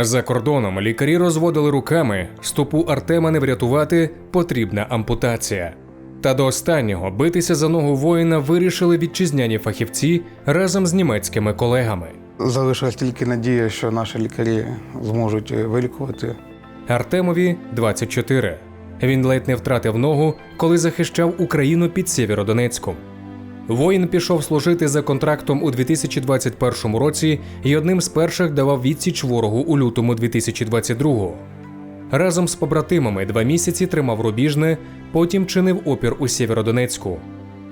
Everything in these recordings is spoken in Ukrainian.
За кордоном лікарі розводили руками, стопу Артема не врятувати, потрібна ампутація. Та до останнього битися за ногу воїна вирішили вітчизняні фахівці разом з німецькими колегами. Залишилась тільки надія, що наші лікарі зможуть вилікувати. Артемові 24. Він ледь не втратив ногу, коли захищав Україну під Сєвєродонецьком. Воїн пішов служити за контрактом у 2021 році і одним з перших давав відсіч ворогу у лютому 2022. Разом з побратимами два місяці тримав рубіжне, потім чинив опір у Сєвєродонецьку.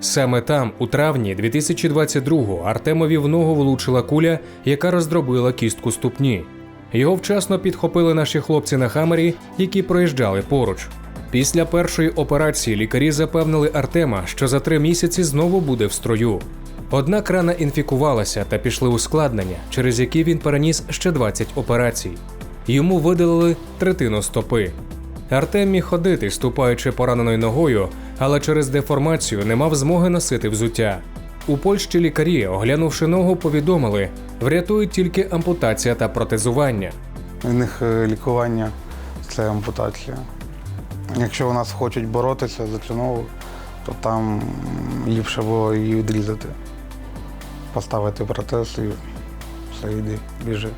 Саме там, у травні 2022-го, Артемові в ногу влучила куля, яка роздробила кістку ступні. Його вчасно підхопили наші хлопці на хамері, які проїжджали поруч. Після першої операції лікарі запевнили Артема, що за три місяці знову буде в строю. Однак рана інфікувалася та пішли ускладнення, через які він переніс ще 20 операцій. Йому видалили третину стопи. Артем міг ходити, ступаючи пораненою ногою, але через деформацію не мав змоги носити взуття. У Польщі лікарі, оглянувши ногу, повідомили, врятують тільки ампутація та протезування. У них е, лікування це ампутація. Якщо у нас хочуть боротися за цю ногу, то там ліпше було її відрізати, поставити протез і все йди, біжи.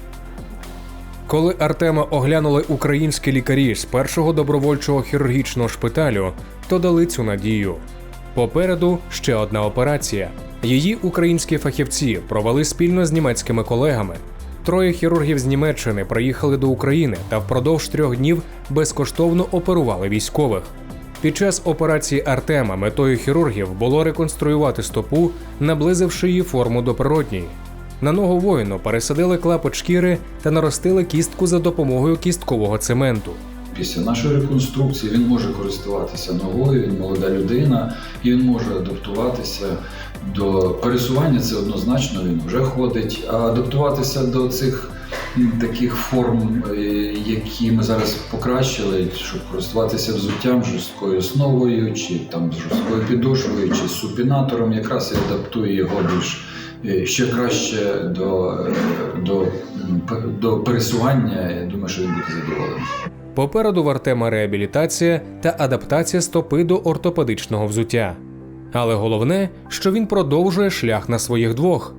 Коли Артема оглянули українські лікарі з першого добровольчого хірургічного шпиталю, то дали цю надію. Попереду ще одна операція. Її українські фахівці провели спільно з німецькими колегами. Троє хірургів з Німеччини приїхали до України та впродовж трьох днів безкоштовно оперували військових. Під час операції Артема метою хірургів було реконструювати стопу, наблизивши її форму до природній. На ногу воїну пересадили клапоть шкіри та наростили кістку за допомогою кісткового цементу. Після нашої реконструкції він може користуватися ногою, він молода людина, і він може адаптуватися до пересування. Це однозначно він вже ходить. А адаптуватися до цих таких форм, е, які ми зараз покращили, щоб користуватися взуттям жорсткою основою, чи там жорсткою підошвою, чи супінатором, якраз і адаптує його більш е, ще краще до, е, до, до пересування. Я думаю, що він буде задоволений. Попереду в Артема реабілітація та адаптація стопи до ортопедичного взуття. Але головне, що він продовжує шлях на своїх двох.